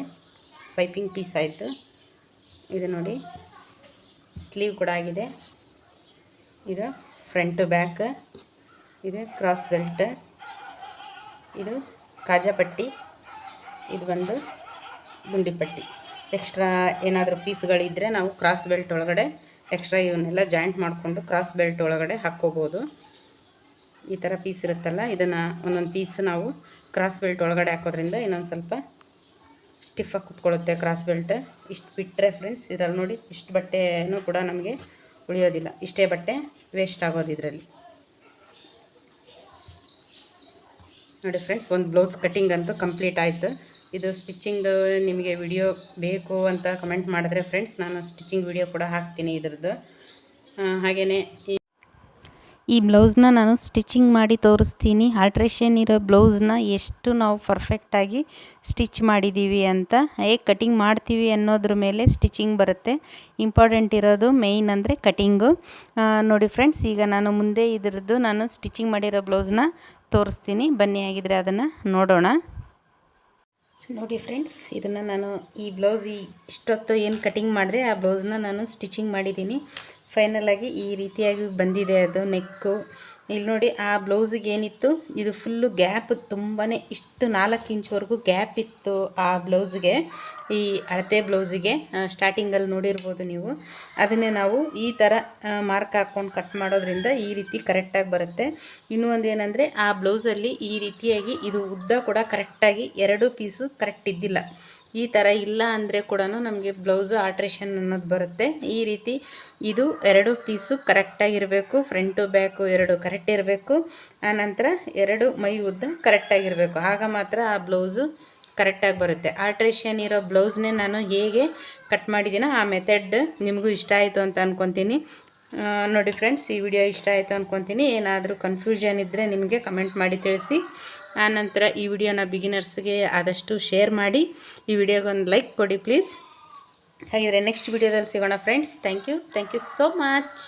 ಪೈಪಿಂಗ್ ಪೀಸ್ ಆಯಿತು. ಇದು ನೋಡಿ, ಸ್ಲೀವ್ ಕೂಡ ಆಗಿದೆ. ಇದು ಫ್ರಂಟ್ ಬ್ಯಾಕ್, ಇದು ಕ್ರಾಸ್ ಬೆಲ್ಟ್, ಇದು ಕಾಜಾಪಟ್ಟಿ ಇದು ಬಂದು ಗುಂಡಿಪಟ್ಟಿ ಎಕ್ಸ್ಟ್ರಾ ಏನಾದರೂ ಪೀಸ್ಗಳಿದ್ದರೆ ನಾವು ಕ್ರಾಸ್ ಬೆಲ್ಟ್ ಒಳಗಡೆ ಎಕ್ಸ್ಟ್ರಾ ಇವನ್ನೆಲ್ಲ ಜಾಯಿಂಟ್ ಮಾಡಿಕೊಂಡು ಕ್ರಾಸ್ ಬೆಲ್ಟ್ ಒಳಗಡೆ ಹಾಕ್ಕೋಬೋದು. ಈ ಥರ ಪೀಸ್ ಇರುತ್ತಲ್ಲ, ಇದನ್ನು ಒಂದೊಂದು ಪೀಸ್ ನಾವು ಕ್ರಾಸ್ ಬೆಲ್ಟ್ ಒಳಗಡೆ ಹಾಕೋದ್ರಿಂದ ಇನ್ನೊಂದು ಸ್ವಲ್ಪ ಸ್ಟಿಫಾಗಿ ಕುತ್ಕೊಳ್ಳುತ್ತೆ ಕ್ರಾಸ್ ಬೆಲ್ಟ್ ಇಷ್ಟು ಬಿಟ್ಟರೆ ಫ್ರೆಂಡ್ಸ್ ಇದರಲ್ಲಿ ನೋಡಿ ಇಷ್ಟು ಬಟ್ಟೆನೂ ಕೂಡ ನಮಗೆ ಉಳಿಯೋದಿಲ್ಲ. ಇಷ್ಟೇ ಬಟ್ಟೆ ವೇಸ್ಟ್ ಆಗೋದು ಇದರಲ್ಲಿ. ನೋಡಿ ಫ್ರೆಂಡ್ಸ್ ಒಂದು ಬ್ಲೌಸ್ ಕಟ್ಟಿಂಗ್ ಅಂತೂ ಕಂಪ್ಲೀಟ್ ಆಯಿತು. ಇದು ಸ್ಟಿಚಿಂಗ್ ನಿಮಗೆ ವಿಡಿಯೋ ಬೇಕು ಅಂತ ಕಮೆಂಟ್ ಮಾಡಿದ್ರೆ ಫ್ರೆಂಡ್ಸ್, ನಾನು ಸ್ಟಿಚಿಂಗ್ ವಿಡಿಯೋ ಕೂಡ ಹಾಕ್ತೀನಿ ಇದ್ರದ್ದು. ಹಾಗೆಯೇ ಈ ಬ್ಲೌಸ್ನ ನಾನು ಸ್ಟಿಚಿಂಗ್ ಮಾಡಿ ತೋರಿಸ್ತೀನಿ. ಆಲ್ಟ್ರೇಷನ್ ಇರೋ ಬ್ಲೌಸ್ನ ಎಷ್ಟು ನಾವು ಪರ್ಫೆಕ್ಟಾಗಿ ಸ್ಟಿಚ್ ಮಾಡಿದ್ದೀವಿ ಅಂತ, ಹೇಗೆ ಕಟಿಂಗ್ ಮಾಡ್ತೀವಿ ಅನ್ನೋದ್ರ ಮೇಲೆ ಸ್ಟಿಚಿಂಗ್ ಬರುತ್ತೆ. ಇಂಪಾರ್ಟೆಂಟ್ ಇರೋದು ಮೇಯ್ನ್ ಅಂದರೆ ಕಟಿಂಗು ನೋಡಿ ಫ್ರೆಂಡ್ಸ್, ಈಗ ನಾನು ಮುಂದೆ ಇದ್ರದ್ದು ನಾನು ಸ್ಟಿಚಿಂಗ್ ಮಾಡಿರೋ ಬ್ಲೌಸ್ನ ತೋರಿಸ್ತೀನಿ. ಬನ್ನಿ ಆಗಿದ್ರೆ ಅದನ್ನು ನೋಡೋಣ. ನೋಡಿ ಫ್ರೆಂಡ್ಸ್, ಇದನ್ನು ನಾನು ಈ ಬ್ಲೌಸ್ ಈ ಇಷ್ಟೊತ್ತು ಏನು ಕಟಿಂಗ್ ಮಾಡಿದೆ, ಆ ಬ್ಲೌಸ್ನ ನಾನು ಸ್ಟಿಚಿಂಗ್ ಮಾಡಿದ್ದೀನಿ. ಆಗಿ ಈ ರೀತಿಯಾಗಿ ಬಂದಿದೆ ಅದು ನೆಕ್ಕು ಇಲ್ಲಿ ನೋಡಿ ಆ ಬ್ಲೌಸಿಗೆ ಏನಿತ್ತು? ಇದು ಫುಲ್ಲು ಗ್ಯಾಪ್ ತುಂಬಾ ಇಷ್ಟು ನಾಲ್ಕು ಇಂಚ್ವರೆಗೂ ಗ್ಯಾಪ್ ಇತ್ತು ಆ ಬ್ಲೌಸ್ಗೆ. ಈ ಅಳತೆ ಬ್ಲೌಸಿಗೆ ಸ್ಟಾರ್ಟಿಂಗಲ್ಲಿ ನೋಡಿರ್ಬೋದು ನೀವು. ಅದನ್ನೇ ನಾವು ಈ ಥರ ಮಾರ್ಕ್ ಹಾಕ್ಕೊಂಡು ಕಟ್ ಮಾಡೋದ್ರಿಂದ ಈ ರೀತಿ ಕರೆಕ್ಟಾಗಿ ಬರುತ್ತೆ. ಇನ್ನೂ ಒಂದು ಏನಂದರೆ, ಆ ಬ್ಲೌಸಲ್ಲಿ ಈ ರೀತಿಯಾಗಿ ಇದು ಉದ್ದ ಕೂಡ ಕರೆಕ್ಟಾಗಿ ಎರಡು ಪೀಸು ಕರೆಕ್ಟ್ ಇದ್ದಿಲ್ಲ. ಈ ಥರ ಇಲ್ಲ ಅಂದರೆ ಕೂಡ ನಮಗೆ ಬ್ಲೌಸು ಆಲ್ಟ್ರೇಷನ್ ಅನ್ನೋದು ಬರುತ್ತೆ. ಈ ರೀತಿ ಇದು ಎರಡು ಪೀಸು ಕರೆಕ್ಟಾಗಿರಬೇಕು ಫ್ರಂಟು ಬ್ಯಾಕು ಎರಡು ಕರೆಕ್ಟ್ ಇರಬೇಕು. ಆನಂತರ ಎರಡು ಮೈ ಉದ್ದ ಕರೆಕ್ಟಾಗಿರಬೇಕು ಆಗ ಮಾತ್ರ ಆ ಬ್ಲೌಸು ಕರೆಕ್ಟಾಗಿ ಬರುತ್ತೆ. ಆಲ್ಟ್ರೇಷನ್ ಇರೋ ಬ್ಲೌಸ್ನೇ ನಾನು ಹೇಗೆ ಕಟ್ ಮಾಡಿದ್ದೀನೋ ಆ ಮೆಥಡ್ ನಿಮಗೂ ಇಷ್ಟ ಆಯಿತು ಅಂತ ಅಂದ್ಕೊತೀನಿ ನೋಡಿ ಫ್ರೆಂಡ್ಸ್ ಈ ವಿಡಿಯೋ ಇಷ್ಟ ಆಯಿತು ಅಂದ್ಕೊತೀನಿ ಏನಾದರೂ ಕನ್ಫ್ಯೂಷನ್ ಇದ್ದರೆ ನಿಮಗೆ ಕಮೆಂಟ್ ಮಾಡಿ ತಿಳಿಸಿ. ಆನಂತರ ಈ ವಿಡಿಯೋನ ಬಿಗಿನರ್ಸ್ಗೆ ಆದಷ್ಟು ಶೇರ್ ಮಾಡಿ. ಈ ವಿಡಿಯೋಗೊಂದು ಲೈಕ್ ಕೊಡಿ ಪ್ಲೀಸ್ ಹಾಗಿದ್ರೆ ನೆಕ್ಸ್ಟ್ ವಿಡಿಯೋದಲ್ಲಿ ಸಿಗೋಣ friends thank you thank you so much